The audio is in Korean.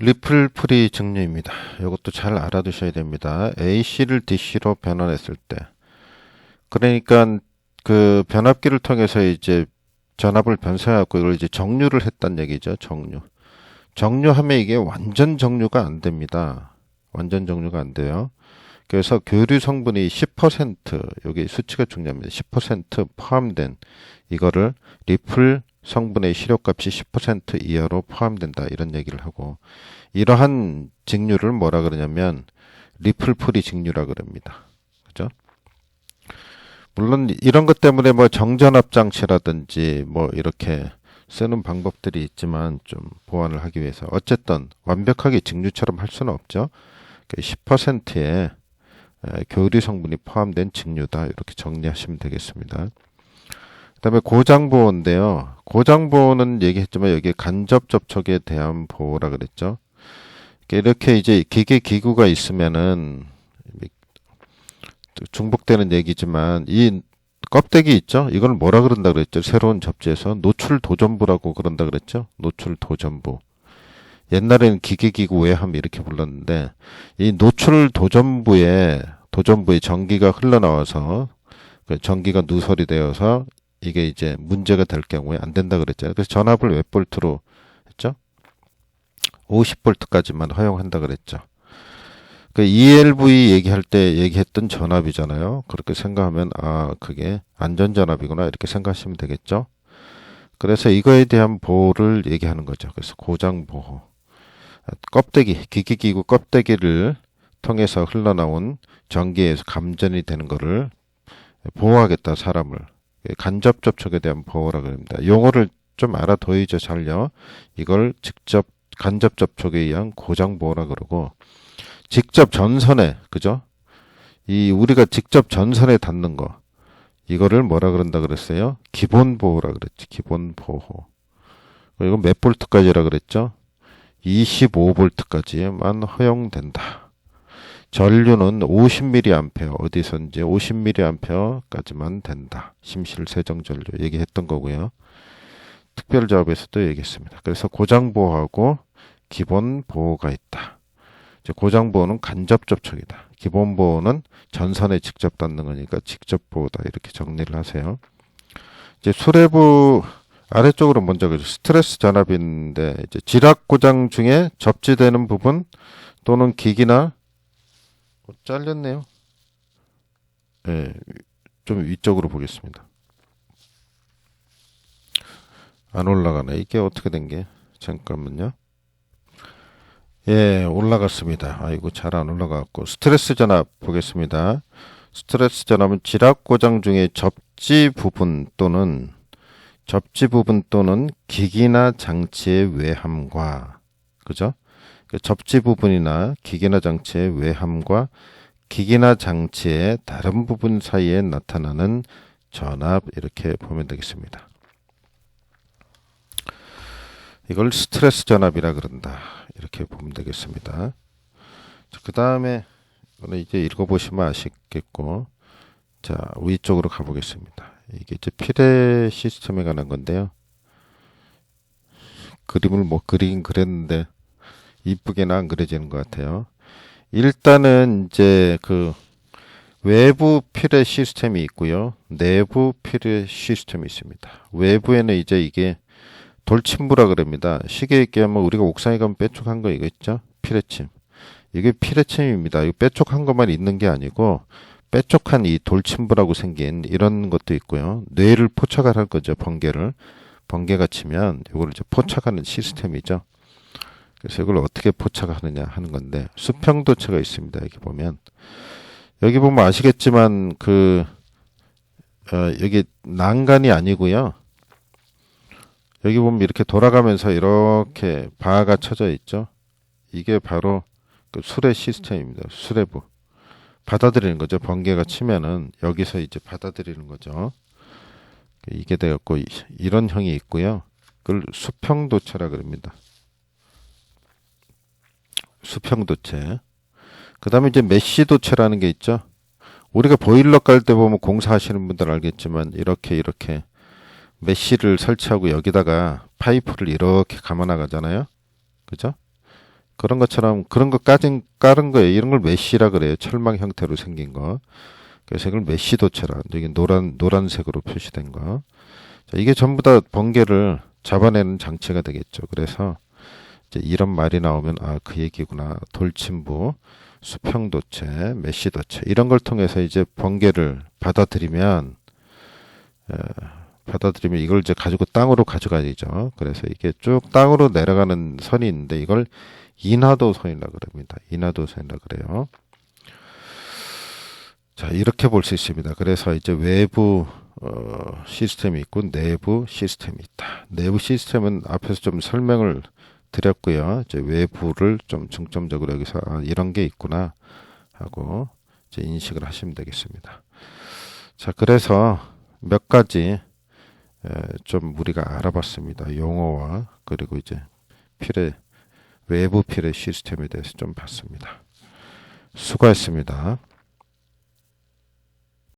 리플 프리 증류입니다. 이것도 잘 알아두셔야 됩니다. AC를 DC로 변환했을 때. 그러니까 그 변압기를 통해서 이제 전압을 변수해갖고 이걸 이제 정류를 했단 얘기죠. 정류. 정류하면 이게 완전 정류가 안 됩니다. 완전 정류가 안 돼요. 그래서 교류 성분이 10% 여기 수치가 중요합니다. 10% 포함된 이거를 리플 성분의 시료값이 10% 이하로 포함된다 이런 얘기를 하고 이러한 직류를 뭐라 그러냐면 리플 프리 직류라 그럽니다. 그죠? 물론 이런 것 때문에 뭐 정전압 장치라든지 뭐 이렇게 쓰는 방법들이 있지만 좀 보완을 하기 위해서 어쨌든 완벽하게 직류처럼 할 수는 없죠. 10%의 교리 성분이 포함된 직류다 이렇게 정리하시면 되겠습니다. 그다음에 고장 보호인데요. 고장 보호는 얘기했지만 여기 간접 접촉에 대한 보호라 그랬죠. 이렇게 이제 기계 기구가 있으면은 중복되는 얘기지만 이 껍데기 있죠? 이걸 뭐라 그런다 그랬죠? 새로운 접지에서 노출 도전부라고 그런다 그랬죠? 노출 도전부. 옛날에는 기계기구 외함 이렇게 불렀는데 이 노출 도전부에 도전부에 전기가 흘러나와서 그 전기가 누설이 되어서 이게 이제 문제가 될 경우에 안 된다 그랬잖아요. 그래서 전압을 몇 볼트로 했죠? 50볼트까지만 허용한다 그랬죠. 그 ELV 얘기할 때 얘기했던 전압이잖아요. 그렇게 생각하면 아 그게 안전 전압이구나 이렇게 생각하시면 되겠죠. 그래서 이거에 대한 보호를 얘기하는 거죠. 그래서 고장 보호. 껍데기 기기기구 껍데기를 통해서 흘러나온 전기에서 감전이 되는 거를 보호하겠다 사람을 간접 접촉에 대한 보호라 그럽니다. 용어를 좀 알아둬야죠 잘요. 이걸 직접 간접 접촉에 의한 고장 보호라 그러고 직접 전선에 그죠? 이 우리가 직접 전선에 닿는 거 이거를 뭐라 그런다 그랬어요? 기본 보호라 그랬지. 기본 보호. 이거 몇 볼트까지라 그랬죠? 25볼트까지만 허용된다. 전류는 50mA 어디선지 50mA까지만 된다. 심실 세정 전류 얘기했던 거고요. 특별 작업에서도 얘기했습니다. 그래서 고장 보호하고 기본 보호가 있다. 고장 보호는 간접 접촉이다. 기본 보호는 전선에 직접 닿는 거니까 직접 보호다. 이렇게 정리를 하세요. 이제 수레부 아래쪽으로 먼저 그 스트레스 전압인데 이제 지락 고장 중에 접지되는 부분 또는 기기나 어, 잘렸네요. 예, 네, 좀 위쪽으로 보겠습니다. 안 올라가네. 이게 어떻게 된 게? 잠깐만요. 예, 올라갔습니다. 아이고, 잘 안 올라갔고. 스트레스 전압 보겠습니다. 스트레스 전압은 지락 고장 중에 접지 부분 또는 접지 부분 또는 기기나 장치의 외함과 그죠? 그 접지 부분이나 기기나 장치의 외함과 기기나 장치의 다른 부분 사이에 나타나는 전압 이렇게 보면 되겠습니다. 이걸 스트레스 전압이라 그런다. 이렇게 보면 되겠습니다. 그 다음에 이제 읽어보시면 아시겠고 자 위쪽으로 가보겠습니다. 이게 이제 피레 시스템에 관한 건데요. 그림을 뭐 그리긴 그랬는데 이쁘게는 안 그려지는 것 같아요. 일단은 이제 그 외부 피레 시스템이 있고요. 내부 피레 시스템이 있습니다. 외부에는 이제 이게 돌침부라 그럽니다. 쉽게 얘기하면 우리가 옥상에 가면 빼촉한 거 이거 있죠? 피레침. 이게 피레침입니다. 이 빼촉한 것만 있는 게 아니고 빼쪽한 이 돌침부라고 생긴 이런 것도 있고요. 뇌를 포착을 할 거죠. 번개를. 번개가 치면 이걸 이제 포착하는 시스템이죠. 그래서 이걸 어떻게 포착하느냐 하는 건데 수평도체가 있습니다. 여기 보면 여기 보면 아시겠지만 그 어, 여기 난간이 아니고요. 여기 보면 이렇게 돌아가면서 이렇게 바가 쳐져 있죠. 이게 바로 그 수레 시스템입니다. 수레부. 받아들이는 거죠. 번개가 치면은 여기서 이제 받아들이는 거죠. 이게 되었고 이런 형이 있고요. 그걸 수평도체라 그럽니다. 수평도체. 그 다음에 이제 메시도체라는 게 있죠. 우리가 보일러 깔 때 보면 공사하시는 분들 알겠지만 이렇게 이렇게 메시를 설치하고 여기다가 파이프를 이렇게 감아 나가잖아요. 그죠? 그런 것처럼 그런 거 까진 깔은 거예요. 이런 걸 메쉬라 그래요. 철망 형태로 생긴 거. 그래서 이걸 메쉬 도체라. 이게 노란 노란색으로 표시된 거. 자, 이게 전부 다 번개를 잡아내는 장치가 되겠죠. 그래서 이제 이런 말이 나오면 아 그 얘기구나. 돌침부, 수평 도체, 메쉬 도체 이런 걸 통해서 이제 번개를 받아들이면 에, 받아들이면 이걸 이제 가지고 땅으로 가져가야죠. 그래서 이게 쭉 땅으로 내려가는 선이 있는데 이걸 인하도 선이라 그럽니다. 인하도 선이라 그래요. 자, 이렇게 볼 수 있습니다. 그래서 이제 외부 어, 시스템이 있고 내부 시스템이 있다. 내부 시스템은 앞에서 좀 설명을 드렸고요. 이제 외부를 좀 중점적으로 여기서 아, 이런 게 있구나 하고 이제 인식을 하시면 되겠습니다. 자, 그래서 몇 가지 에, 좀 우리가 알아봤습니다. 용어와 그리고 이제 필의 외부 필의 시스템에 대해서 좀 봤습니다. 수고했습니다.